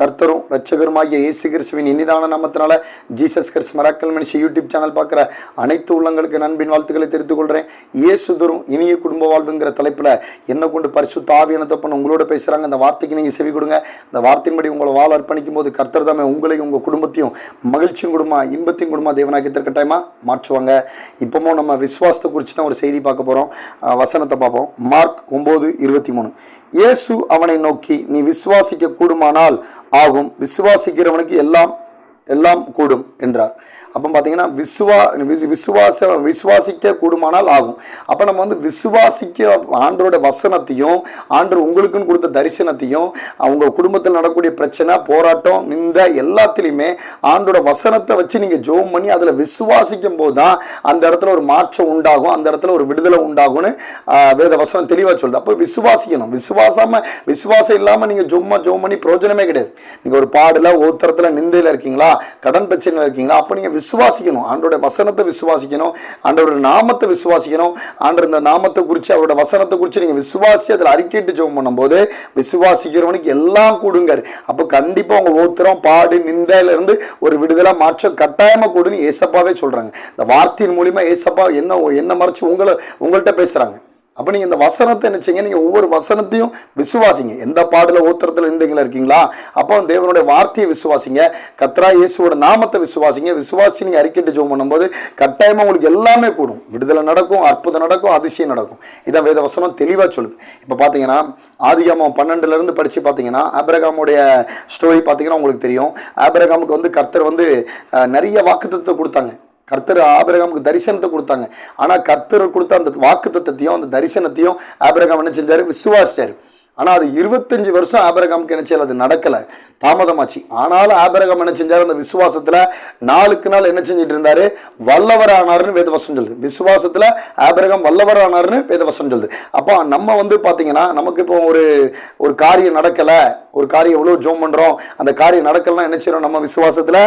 கர்த்தரும் ரட்சகருமாகிய இயேசு கிறிஸ்துவின் இனிதான நாமத்தினால ஜீசஸ் கிறிஸ்து மராக்கல் மனுஷி யூடியூப் சேனல் பார்க்குற அனைத்து உள்ளங்களுக்கு நண்பின் வாழ்த்துக்களை தெரிவித்துக் கொள்கிறேன். இயேசு தரும் இனிய குடும்ப வாழ்வுங்கிற தலைப்பில் என்ன கொண்டு பரிசு தாவியான தப்பன் உங்களோட பேசுகிறாங்க அந்த வார்த்தைக்கு நீங்கள் செவி கொடுங்க. இந்த வார்த்தையின்படி உங்களை வாழ் அர்ப்பணிக்கும் போது கர்த்தர் தாமே உங்களையும் உங்கள் குடும்பத்தையும் மகிழ்ச்சியும் குடும்பமா இன்பத்தையும் குடும்பமா தேவனாக்கி கட்டாயமாக மாற்றுவாங்க. இப்போமோ நம்ம விஸ்வாசத்தை குறித்து தான் ஒரு செய்தி பார்க்க போகிறோம் வசனத்தை பார்ப்போம். மார்க் ஒம்பது இருபத்தி மூணு. இயேசு அவனை நோக்கி நீ விசுவாசிக்க கூடுமானால் ஆகும். விசுவாசிக்கிறவனுக்கு எல்லாம் எல்லாம் கூடும் என்றார். அப்போ பார்த்தீங்கன்னா விசுவா விசுவாச விசுவாசிக்க கூடுமானால் ஆகும். அப்போ நம்ம வந்து விசுவாசிக்க ஆண்டோட வசனத்தையும் ஆண்டர் உங்களுக்குன்னு கொடுத்த தரிசனத்தையும் அவங்க குடும்பத்தில் நடக்கக்கூடிய பிரச்சனை போராட்டம் நிந்த எல்லாத்துலேயுமே ஆண்டோட வசனத்தை வச்சு நீங்கள் ஜோம் பண்ணி அதில் விசுவாசிக்கும் போது தான் அந்த இடத்துல ஒரு மாற்றம் உண்டாகும் அந்த இடத்துல ஒரு விடுதலை உண்டாகும்னு வேத வசனம் தெளிவாக சொல்லுது. அப்போ விசுவாசிக்கணும். விசுவாசாமல் விசுவாசம் இல்லாமல் நீங்கள் ஜோம்மா ஜோம் பண்ணி பிரயோஜனமே கிடையாது. நீங்கள் ஒரு பாடல ஒருத்தரத்தில் நிந்தையில் இருக்கீங்களா? கடன் பிரச்சனையில் இருக்கீங்களா? அப்போ நீங்கள் விசுவாசிக்கணும். ஆண்டோட வசனத்தை விசுவாசிக்கணும். ஆண்டோட நாமத்தை விசுவாசிக்கணும். ஆண்டர் இந்த நாமத்தை குறித்து அவரோட வசனத்தை குறித்து நீங்கள் விசுவாசி அதில் அறிக்கையிட்டு ஜோம் பண்ணும்போது விசுவாசிக்கிறவனுக்கு எல்லாம் கொடுங்கார் அப்போ கண்டிப்பாக உங்கள் ஓத்திரம் பாடு நிந்தையில இருந்து ஒரு விடுதலை மாற்றம் கட்டாயமாக கொடுன்னு ஏசப்பாவே சொல்கிறாங்க இந்த வார்த்தையின் மூலிமா ஏசப்பா என்ன என்ன மறைச்சு உங்களை உங்கள்கிட்ட பேசுகிறாங்க அப்போ நீங்கள் இந்த வசனத்தை என்ன நீங்கள் ஒவ்வொரு வசனத்தையும் விசுவாசிங்க. எந்த பாடல ஓத்திரத்தில் இருந்தீங்களா இருக்கீங்களா? அப்போ தேவனுடைய வார்த்தையை விசுவாசிங்க. கத்ரா இயேசுவோட நாமத்தை விசுவாசிங்க. விசுவாசி நீங்கள் அறிக்கைட்டு ஜோம் பண்ணும்போது கட்டாயமாக உங்களுக்கு எல்லாமே கூடும். விடுதலை நடக்கும் அற்புதம் நடக்கும் அதிசயம் நடக்கும். இதான் வேத வசனம் தெளிவாக சொல்லுது. இப்போ பார்த்தீங்கன்னா ஆதிகாமம் பன்னெண்டுலேருந்து படித்து பார்த்தீங்கன்னா ஆபிரகாமுடைய ஸ்டோரி பார்த்தீங்கன்னா உங்களுக்கு தெரியும். ஆபிரகாமுக்கு வந்து கர்த்தர் வந்து நிறைய வாக்குத்தத்தை கொடுத்தாங்க. கர்த்தர் ஆபிரகாமுக்கு தரிசனத்தை கொடுத்தாங்க. ஆனால் கர்த்தர் கொடுத்த அந்த வாக்கு தத்தத்தையும் அந்த தரிசனத்தையும் ஆபிரகாம் என்ன செஞ்சார்? விசுவாசிச்சார். ஆனால் அது இருபத்தஞ்சி வருஷம் ஆபிரகாமுக்கு என்ன செய்யல அது நடக்கலை. தாமதமாச்சு. ஆனாலும் ஆபிரகாம் என்ன செஞ்சார்? அந்த விசுவாசத்தில் நாளுக்கு நாள் என்ன செஞ்சுட்டு இருந்தார்? வல்லவரானார்னு வேதவசம் சொல்லுது. விசுவாசத்தில் ஆபிரகாம் வல்லவரானார்னு வேதவசம் சொல்லுது. அப்போ நம்ம வந்து பார்த்தீங்கன்னா நமக்கு இப்போ ஒரு ஒரு காரியம் நடக்கலை. ஒரு காரியம் எவ்வளோ ஜோம் பண்ணுறோம் அந்த காரியம் நடக்கலைன்னா என்ன செய்யறோம்? நம்ம விசுவாசத்தில்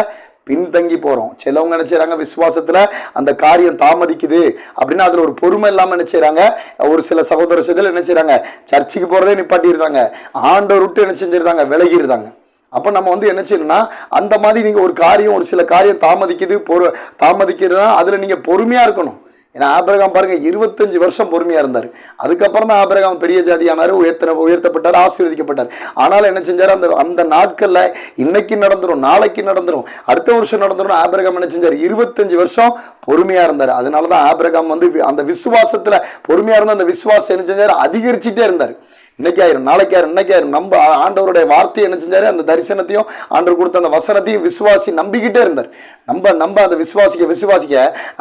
பின்தங்கி போகிறோம் சிலவங்க என்ன விசுவாசத்தில் அந்த காரியம் தாமதிக்குது. அப்படின்னா அதில் ஒரு பொறுமை இல்லாமல் என்ன ஒரு சில சகோதர சகோதரிகள் என்ன சர்ச்சுக்கு போகிறதே நிப்பாட்டியிருந்தாங்க ஆண்டவர் விட்டு என்ன செஞ்சிருந்தாங்க விலகிருந்தாங்க அப்போ நம்ம வந்து என்ன செய்யணும்னா அந்த மாதிரி நீங்கள் ஒரு காரியம் ஒரு சில காரியம் தாமதிக்குது பொறு தாமதிக்கிறதுனா அதில் நீங்கள் பொறுமையாக இருக்கணும். ஏன்னா ஆபிரகாம் பாருங்கள் இருபத்தஞ்சு வருஷம் பொறுமையாக இருந்தார். அதுக்கப்புறம் தான் ஆபிரகாம் பெரிய ஜாதியானார் உயர்த்த உயர்த்தப்பட்டார் ஆசீர்வதிக்கப்பட்டார். ஆனாலும் என்ன செஞ்சார்? அந்த அந்த நாட்களில் இன்னைக்கு நடந்துடும் நாளைக்கு நடந்துடும் அடுத்த வருஷம் நடந்துரும் ஆபிரகாம் என்ன செஞ்சார்? இருபத்தஞ்சு வருஷம் பொறுமையாக இருந்தார். அதனால தான் ஆபிரகாம் வந்து வி- அந்த விசுவாசத்தில் பொறுமையாக இருந்த அந்த விசுவாசம் என்ன செஞ்சார்? அதிகரிச்சுட்டே இருந்தார். இன்னைக்கு ஆயிரும் நாளைக்கு ஆயிரும் இன்னைக்கு ஆயிரும் நம்ம ஆண்டவருடைய வார்த்தையை என்ன செஞ்சாரு? அந்த தரிசனத்தையும் ஆண்டவர் கொடுத்த அந்த வசனத்தையும் விசுவாசி நம்பிக்கிட்டே இருந்தார். நம்ம நம்ம அந்த விசுவாசிக்க விசுவாசிக்க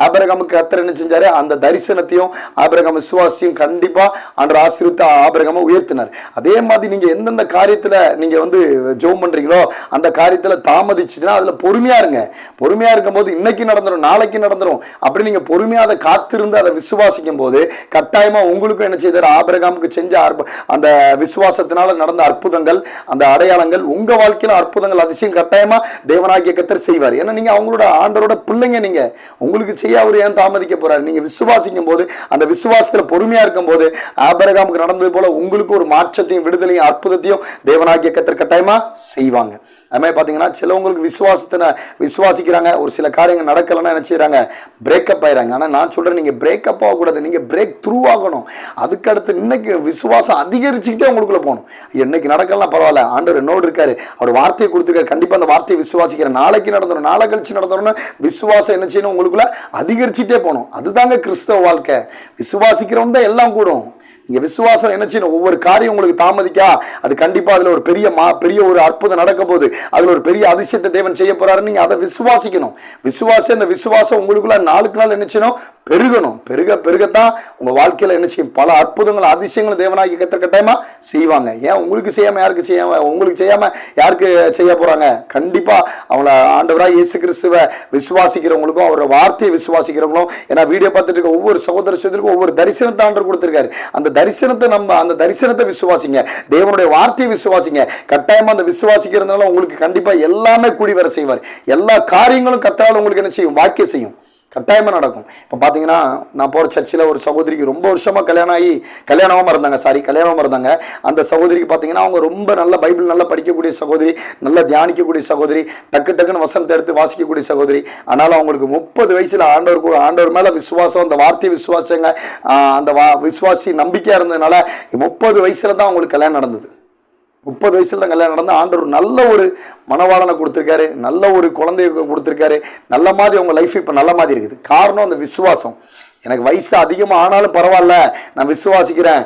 ஆபரகமுக்கு கத்தர் என்ன செஞ்சாரு? அந்த தரிசனத்தையும் ஆபரகம் விசுவாசியும் கண்டிப்பா ஆண்டவர் ஆசீர்வித்த ஆபிரகாமை உயர்த்தினார். அதே மாதிரி நீங்க எந்தெந்த காரியத்துல நீங்க வந்து ஜோம் பண்றீங்களோ அந்த காரியத்துல தாமதிச்சுன்னா அதுல பொறுமையா இருங்க. பொறுமையா இருக்கும்போது இன்னைக்கு நடந்துடும் நாளைக்கு நடந்துடும் அப்படி நீங்க பொறுமையாக அதை காத்திருந்து அதை விசுவாசிக்கும் போது கட்டாயமா உங்களுக்கும் என்ன செய்தார்? ஆபரகாமுக்கு செஞ்ச அந்த அந்த விசுவாசத்தினால நடந்த அற்புதங்கள் அந்த அடையாளங்கள் உங்க வாழ்க்கையில அற்புதங்கள் அதிசயம் கட்டாயமா தேவனாகிய கத்தர் செய்வார். ஏன்னா நீங்க அவங்களோட ஆண்டரோட பிள்ளைங்க நீங்க. உங்களுக்கு செய்ய அவர் ஏன் தாமதிக்க போறாரு? நீங்க விசுவாசிக்கும் போது அந்த விசுவாசத்துல பொறுமையா இருக்கும் போது ஆபரகாமுக்கு நடந்தது போல உங்களுக்கு ஒரு மாற்றத்தையும் விடுதலையும் அற்புதத்தையும் தேவனாகிய கத்தர் கட்டாயமா செய்வாங்க. அது மாதிரி பார்த்தீங்கன்னா சிலவங்களுக்கு விசுவாசத்தை விசுவாசிக்கிறாங்க ஒரு சில காரியங்கள் நடக்கலைன்னா என்ன செய்கிறாங்க பிரேக்கப் ஆயிறாங்க. ஆனால் நான் சொல்கிறேன் நீங்கள் பிரேக்கப் ஆகக்கூடாது. நீங்கள் பிரேக் த்ரூ ஆகணும். அதுக்கடுத்து இன்னைக்கு விசுவாசம் சிரிச்சுக்கிட்டே உங்களுக்குள்ள போகணும். என்னைக்கு நடக்கலாம் பரவாயில்ல. ஆண்டவர் என்னோடு இருக்காரு. அவர் வார்த்தையை கொடுத்துருக்காரு. கண்டிப்பாக அந்த வார்த்தையை விசுவாசிக்கிறேன் நாளைக்கு நடந்துடும் நாளை கழிச்சு நடந்துடும் விசுவாசம் என்ன செய்யணும்? உங்களுக்குள்ள அதிகரிச்சுட்டே போகணும். அதுதாங்க கிறிஸ்தவ வாழ்க்கை. விசுவாசிக்கிறவன் தான் எல்லாம் கூடும். நீங்க விசுவாசம் என்ன செய்யணும்? ஒவ்வொரு காரியம் உங்களுக்கு தாமதிக்கா? அது கண்டிப்பா அதுல ஒரு பெரிய மா பெரிய ஒரு அற்புதம் நடக்க போகுது. அதுல ஒரு பெரிய அதிசயத்தை தேவன் செய்ய போகிறாரு நீங்க அதை விசுவாசிக்கணும். விசுவாசம் அந்த விசுவாசம் உங்களுக்குள்ள நாளுக்கு நாள் என்ன செய்யணும்? பெருகணும். பெருக பெருகத்தான் உங்க வாழ்க்கையில என்ன செய்யும்? பல அற்புதங்கள் அதிசயங்களும் தேவனாகி கத்த கட்டாயமா செய்வாங்க. ஏன் உங்களுக்கு செய்யாம யாருக்கு செய்யாம உங்களுக்கு செய்யாம யாருக்கு செய்ய போறாங்க? கண்டிப்பா அவங்கள ஆண்டவராக இயேசு கிறிஸ்துவ விசுவாசிக்கிறவங்களுக்கும் அவரோட வார்த்தையை விசுவாசிக்கிறவங்களும் ஏன்னா வீடியோ பார்த்துட்டு இருக்க ஒவ்வொரு சகோதர ஒவ்வொரு தரிசனத்தாண்டர் கொடுத்திருக்காரு. அந்த தரிசனத்தை நம்ம அந்த தரிசனத்தை விசுவாசிங்க. தேவனுடைய வார்த்தையை விசுவாசிங்க. கட்டாயமா அந்த விசுவாசிக்கிறதுனால உங்களுக்கு கண்டிப்பா எல்லாமே கூடி வர செய்வார். எல்லா காரியங்களும் கத்தாலும் உங்களுக்கு என்ன செய்யும்? வாக்கிய செய்யும். கட்டாயமாக நடக்கும். இப்போ பார்த்தீங்கன்னா நான் போகிற சர்ச்சில் ஒரு சகோதரிக்கு ரொம்ப வருஷமாக கல்யாணம் ஆகி கல்யாணமாக இருந்தாங்க சாரி கல்யாணமாக இருந்தாங்க. அந்த சகோதரிக்கு பார்த்தீங்கன்னா அவங்க ரொம்ப நல்ல பைபிள் நல்லா படிக்கக்கூடிய சகோதரி நல்லா தியானிக்கக்கூடிய சகோதரி டக்கு டக்குன்னு வசனத்தை எடுத்து வாசிக்கக்கூடிய சகோதரி. ஆனாலும் அவங்களுக்கு முப்பது வயசில் ஆண்டவர் கூட ஆண்டவர் மேலே விசுவாசம் அந்த வார்த்தையை விசுவாசங்க அந்த வா விசுவாசி நம்பிக்கையாக இருந்ததுனால முப்பது வயசில் தான் அவங்களுக்கு கல்யாணம் நடந்தது. முப்பது வயசுல தான் கல்யாணம் நடந்து ஆண்டவர் நல்ல ஒரு மனவாளனை கொடுத்துருக்காரு நல்ல ஒரு குழந்தைய கொடுத்துருக்காரு நல்ல மாதிரி அவங்க லைஃப் இப்போ நல்ல மாதிரி இருக்குது. காரணம் அந்த விசுவாசம். எனக்கு வயசு அதிகமாக ஆனாலும் பரவாயில்ல. நான் விசுவாசிக்கிறேன்.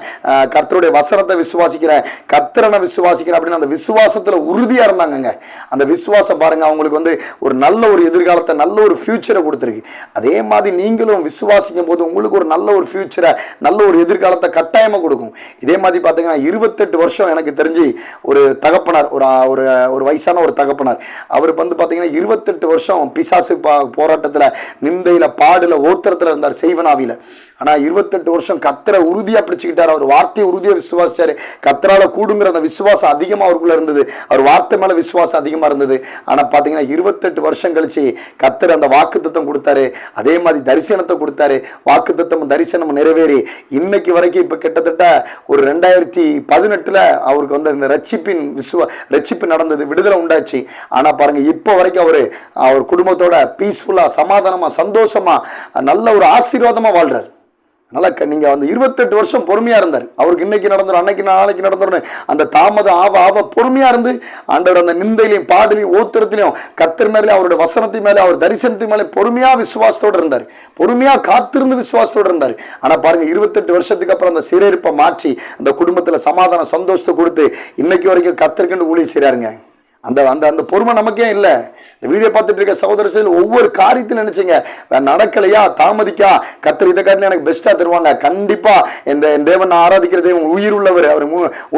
கர்த்தருடைய வசனத்தை விசுவாசிக்கிறேன். கர்த்தரனை விசுவாசிக்கிறேன் அப்படின்னு அந்த விசுவாசத்தில் உறுதியாக இருந்தாங்கங்க. அந்த விசுவாசம் பாருங்க அவங்களுக்கு வந்து ஒரு நல்ல ஒரு எதிர்காலத்தை நல்ல ஒரு ஃபியூச்சரை கொடுத்துருக்கு. அதே மாதிரி நீங்களும் விசுவாசிக்கும் போது உங்களுக்கு ஒரு நல்ல ஒரு ஃபியூச்சரை நல்ல ஒரு எதிர்காலத்தை கட்டாயமாக கொடுக்கும். இதே மாதிரி பார்த்தீங்கன்னா இருபத்தெட்டு வருஷம் எனக்கு தெரிஞ்சு ஒரு தகப்பனார் ஒரு ஒரு ஒரு வயசான ஒரு தகப்பனார். அவருக்கு வந்து பார்த்தீங்கன்னா இருபத்தெட்டு வருஷம் பிசாசு பா போராட்டத்தில் நிந்தையில் பாடில் ஓத்திரத்தில் இருந்தார். ஆவியில். ஆனால் இருபத்தெட்டு வருஷம் கத்தரை உறுதியாக பிடிச்சிக்கிட்டார். அவர் வார்த்தையை உறுதியாக விசுவாசிச்சார். கத்தரால் கூடுங்கிற அந்த விசுவாசம் அதிகமாக அவருக்குள்ளே இருந்தது. அவர் வார்த்தை மேலே விசுவாசம் அதிகமாக இருந்தது. ஆனால் பார்த்தீங்கன்னா இருபத்தெட்டு வருஷம் கழிச்சு கத்தர் அந்த வாக்குத்தத்தம் கொடுத்தாரு. அதே மாதிரி தரிசனத்தை கொடுத்தாரு. வாக்குத்தத்தம் தரிசனம் நிறைவேறி. இன்னைக்கு வரைக்கும் இப்போ கிட்டத்தட்ட ஒரு ரெண்டாயிரத்தி பதினெட்டில் அவருக்கு வந்து இந்த ரட்சிப்பின் விசுவ ரட்சிப்பு நடந்தது. விடுதலை உண்டாச்சு. ஆனால் பாருங்கள் இப்போ வரைக்கும் அவர் அவர் குடும்பத்தோட பீஸ்ஃபுல்லாக சமாதானமாக சந்தோஷமாக நல்ல ஒரு ஆசீர்வாதம் ஆசீர்வாதமாக வாழ்றார். அதனால் நீங்கள் அந்த இருபத்தெட்டு வருஷம் பொறுமையாக இருந்தார். அவருக்கு இன்னைக்கு நடந்துடும் அன்னைக்கு நாளைக்கு நடந்துடும் அந்த தாமதம் ஆவ ஆவ பொறுமையாக இருந்து ஆண்டவர் அந்த நிந்தையிலையும் பாடலையும் ஓத்திரத்திலையும் கத்தர் மேலே அவருடைய வசனத்தின் மேலே அவர் தரிசனத்தின் மேலே பொறுமையாக விசுவாசத்தோடு இருந்தார். பொறுமையாக காத்திருந்து விசுவாசத்தோடு இருந்தார். ஆனால் பாருங்க இருபத்தெட்டு வருஷத்துக்கு அப்புறம் அந்த சிறையிருப்பை மாற்றி அந்த குடும்பத்தில் சமாதான சந்தோஷத்தை கொடுத்து இன்னைக்கு வரைக்கும் கத்தருக்குன்னு ஊழிய செய்கிறாருங்க அந்த அந்த அந்த பொறுமை நமக்கே இல்லை. இந்த வீடியோ பார்த்துட்டு இருக்க சகோதர செயல் ஒவ்வொரு காரியத்தையும் நினைச்சிங்க. நடக்கலையா? தாமதிக்கா? கத்தர் இதை காட்டில எனக்கு பெஸ்ட்டாக தருவாங்க. கண்டிப்பாக இந்த என் தேவன் நான் ஆராதிக்கிற தேவன் உயிர் உள்ளவர் அவர்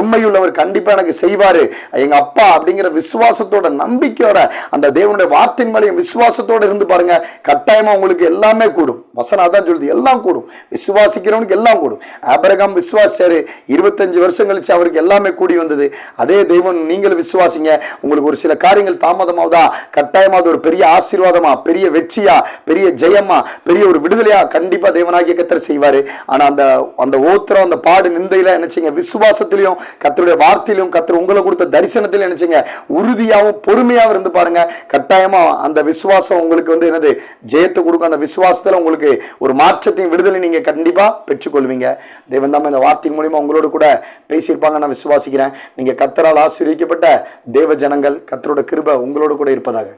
உண்மையுள்ளவர் கண்டிப்பாக எனக்கு செய்வார். எங்கள் அப்பா அப்படிங்கிற விசுவாசத்தோட நம்பிக்கையோட அந்த தேவனுடைய வார்த்தையின் மேலேயும் விசுவாசத்தோடு இருந்து பாருங்க. கட்டாயமாக உங்களுக்கு எல்லாமே கூடும். வசனம் அதான் சொல்லுது. எல்லாம் கூடும். விசுவாசிக்கிறவனுக்கு எல்லாம் கூடும். அபரகம் விசுவாசிச்சாரு. இருபத்தஞ்சு வருஷம் கழிச்சு அவருக்கு எல்லாமே கூடி வந்தது. அதே தெய்வம் நீங்கள் விசுவாசிங்க. உங்களுக்கு ஒரு சில காரியங்கள் தாமதமாவதா? கட்டாயமாவது ஒரு பெரிய ஆசீர்வாதமா? பெரிய வெற்றியா? பெரிய ஜெயமா? பெரிய ஒரு விடுதலையா? கண்டிப்பா தேவனாகிய கத்தர் செய்வாரு. ஆனா அந்த அந்த ஓத்திரம் அந்த பாடு நிந்தையில நினைச்சீங்க. விசுவாசத்திலையும் கத்தருடைய வார்த்தையிலும் கத்தர் உங்களை கொடுத்த தரிசனத்திலும் நினைச்சீங்க. உறுதியாகவும் பொறுமையாகவும் இருந்து பாருங்க. கட்டாயமா அந்த விசுவாசம் உங்களுக்கு வந்து என்னது? ஜெயத்தை கொடுக்கும். அந்த விசுவாசத்துல உங்களுக்கு ஒரு மாற்றத்தையும் விடுதலை நீங்க கண்டிப்பா பெற்றுக்கொள்வீங்க. தேவன் தான் இந்த வார்த்தையின் மூலியமா உங்களோட கூட பேசியிருப்பாங்க. நான் விசுவாசிக்கிறேன். நீங்க கத்தரால் ஆசீர்விக்கப்பட்ட தேவ ஜனங்கள் கத்தரோட கிருபை உங்களோட கூட இருப்பதாக.